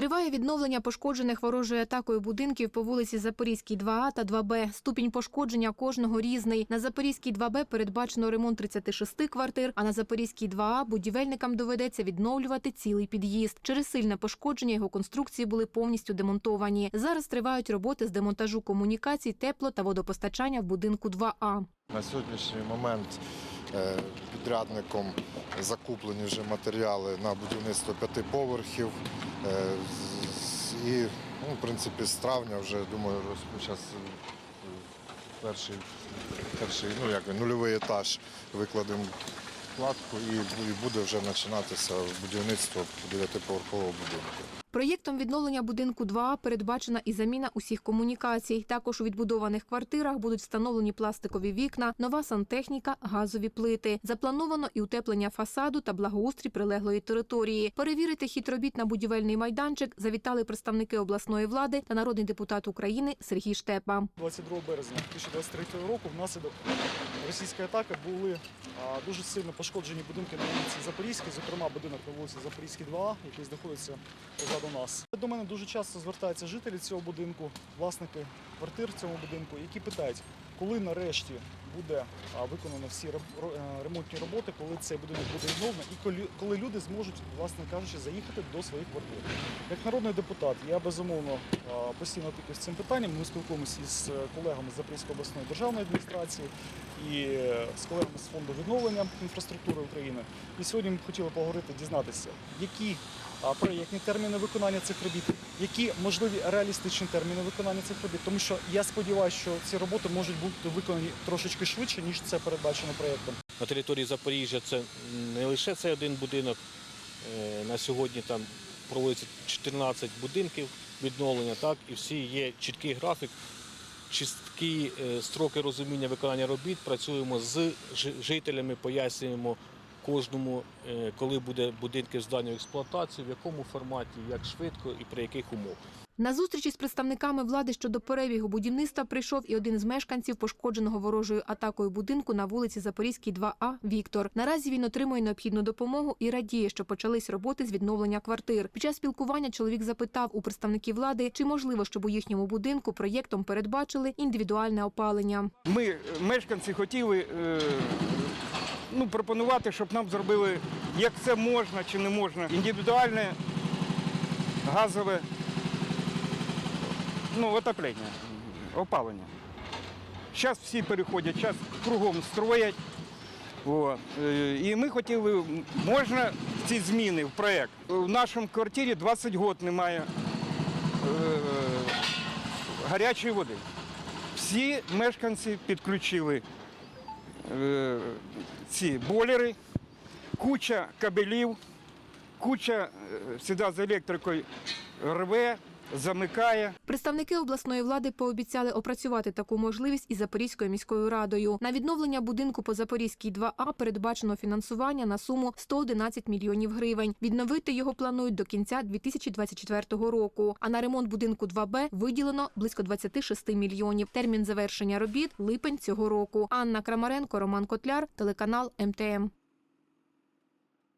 Триває відновлення пошкоджених ворожою атакою будинків по вулиці Запорізькій 2А та 2Б. Ступінь пошкодження кожного різний. На Запорізькій 2Б передбачено ремонт 36 квартир, а на Запорізькій 2А будівельникам доведеться відновлювати цілий під'їзд. Через сильне пошкодження його конструкції були повністю демонтовані. Зараз тривають роботи з демонтажу комунікацій, тепло та водопостачання в будинку 2А. На сьогоднішній момент підрядником закуплені вже матеріали на будівництво п'яти поверхів. Е, І, ну, в принципі, з травня вже, думаю, зараз перший, перший ну, як, нульовий етаж викладемо кладку і буде вже починатися будівництво дев'ятиповерхового будинку. Проєктом відновлення будинку 2А передбачена і заміна усіх комунікацій. Також у відбудованих квартирах будуть встановлені пластикові вікна, нова сантехніка, газові плити. Заплановано і утеплення фасаду та благоустрій прилеглої території. Перевірити хід робіт на будівельний майданчик завітали представники обласної влади та народний депутат України Сергій Штепа. 22 березня 2023 року внаслідок російської атаки були дуже сильно пошкоджені будинки на вулиці Запорізькій, зокрема будинок на вулиці Запорізькій 2, який знаходиться позаду нас. До мене дуже часто звертаються жителі цього будинку, власники квартир в цьому будинку, які питають, коли нарешті буде виконано всі е, ремонтні роботи, коли цей будинок буде відновлено і коли, люди зможуть, власне кажучи, заїхати до своїх квартир. Як народний депутат, я безумовно постійно опікуюсь цим питанням. Ми спілкуємося із колегами з Запорізької обласної державної адміністрації і е, з колегами з фонду відновлення інфраструктури України. І сьогодні ми хотіли поговорити, дізнатися, які проєктні терміни виконання цих робіт, які можливі реалістичні терміни виконання цих робіт. Тому що я сподіваюся, що ці роботи можуть бути виконані трошечки швидше, ніж це передбачено проєктом. На території Запоріжжя це не лише цей один будинок. Е, На сьогодні там проводиться 14 будинків відновлення, так, і всі є чіткий графік, чіткі е, строки розуміння виконання робіт. Працюємо з жителями, пояснюємо кожному, е, коли буде будинки здані в експлуатацію, в якому форматі, як швидко і при яких умовах. На зустрічі з представниками влади щодо перебігу будівництва прийшов і один з мешканців пошкодженого ворожою атакою будинку на вулиці Запорізькій 2А Віктор. Наразі він отримує необхідну допомогу і радіє, що почались роботи з відновлення квартир. Під час спілкування чоловік запитав у представників влади, чи можливо, щоб у їхньому будинку проєктом передбачили індивідуальне опалення. Ми, мешканці, хотіли е, ну, пропонувати, щоб нам зробили, як це можна чи не можна, індивідуальне газове ну, отоплення, опалення. Зараз всі переходять, зараз кругом строять. О, е, і ми хотіли, можна ці зміни в проєкт. В нашому квартирі 20 років немає е, гарячої води. Всі мешканці підключили ці бойлери, куча кабелів, куча е, сюди з електрикою рве, замикає. Представники обласної влади пообіцяли опрацювати таку можливість із Запорізькою міською радою. На відновлення будинку по Запорізькій 2А передбачено фінансування на суму 111 мільйонів гривень. Відновити його планують до кінця 2024 року. А на ремонт будинку 2Б виділено близько 26 мільйонів. Термін завершення робіт липень цього року. Анна Крамаренко, Роман Котляр, телеканал МТМ.